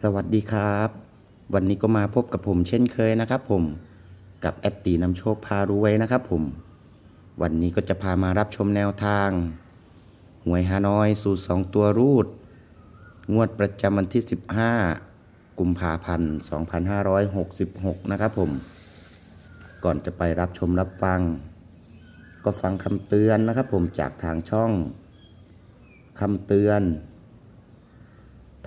สวัสดีครับ วันนี้ก็มาพบกับผมเช่นเคยนะครับผมกับแอดตีนำโชคพารวยนะครับผม วันนี้ก็จะพามารับชมแนวทาง หวยฮานอยสูตร2ตัวรูด งวดประจำวันที่ 15 กุมภาพันธ์ 2566 นะครับผม ก่อนจะไปรับชมรับฟัง ก็ฟังคำเตือนนะครับผมจากทางช่องคำเตือน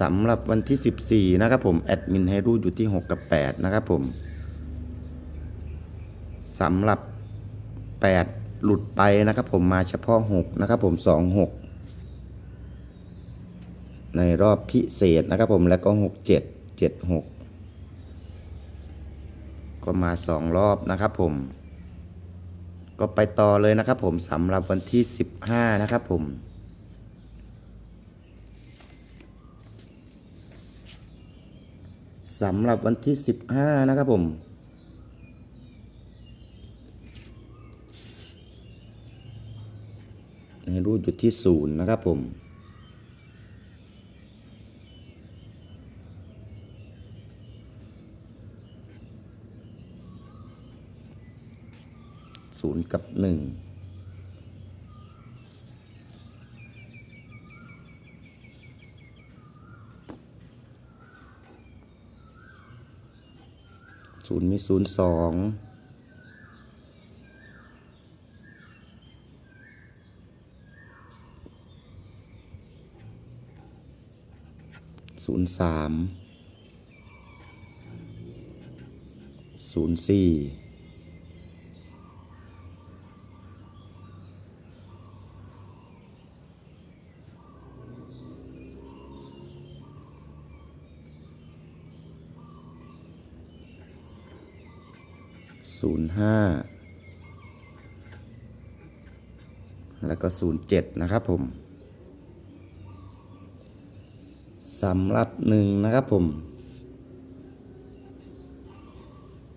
สำหรับวันที่ 14 นะครับผมแอดมินให้รูดอยู่ที่ 6 กับ 8 นะครับผมสำหรับ 8 หลุดไปนะครับผมมาเฉพาะ 6 นะครับผม 2 6 ในรอบพิเศษนะครับผมแล้วก็ 6 7 7 6 ก็มา 2 รอบนะครับผม ก็ไปต่อเลยนะครับผมสำหรับวันที่ 15 นะครับผม สำหรับวันที่ 15 นะครับผมให้รูดอยู่ที่ศูนย์นะครับผมศูนย์กับหนึ่ง ศูนย์มีศูนย์สองศูนย์สามศูนย์สี่ ศูนย์ห้าแล้วก็ศูนย์เจ็ดนะครับผมสำหรับหนึ่งนะครับผม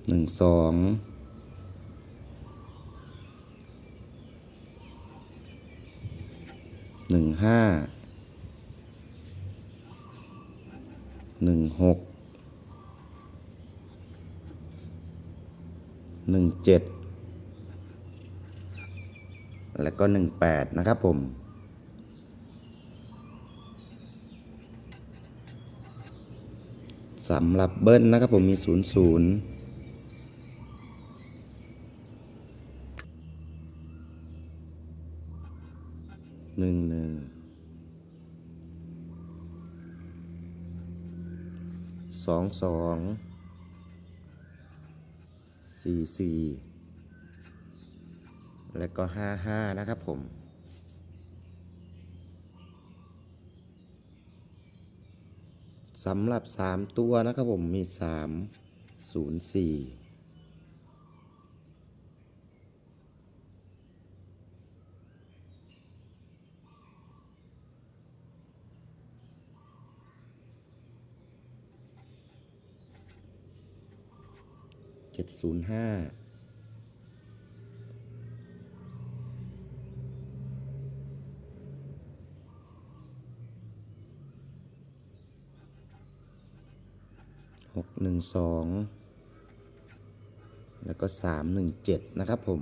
หนึ่งสองหนึ่งห้าหนึ่งหก หนึ่งเจ็ดแล้วก็หนึ่งแปดนะครับผม สำหรับเบิ้ลนะครับผมมีศูนย์ศูนย์หนึ่งหนึ่งสองสอง 44 และก็ 55 นะครับผม สำหรับ 3 ตัวนะครับผมมี 3 0 4 เจ็ดศูนย์ห้าหกหนึ่งสองแล้วก็สามหนึ่งเจ็ดนะครับผม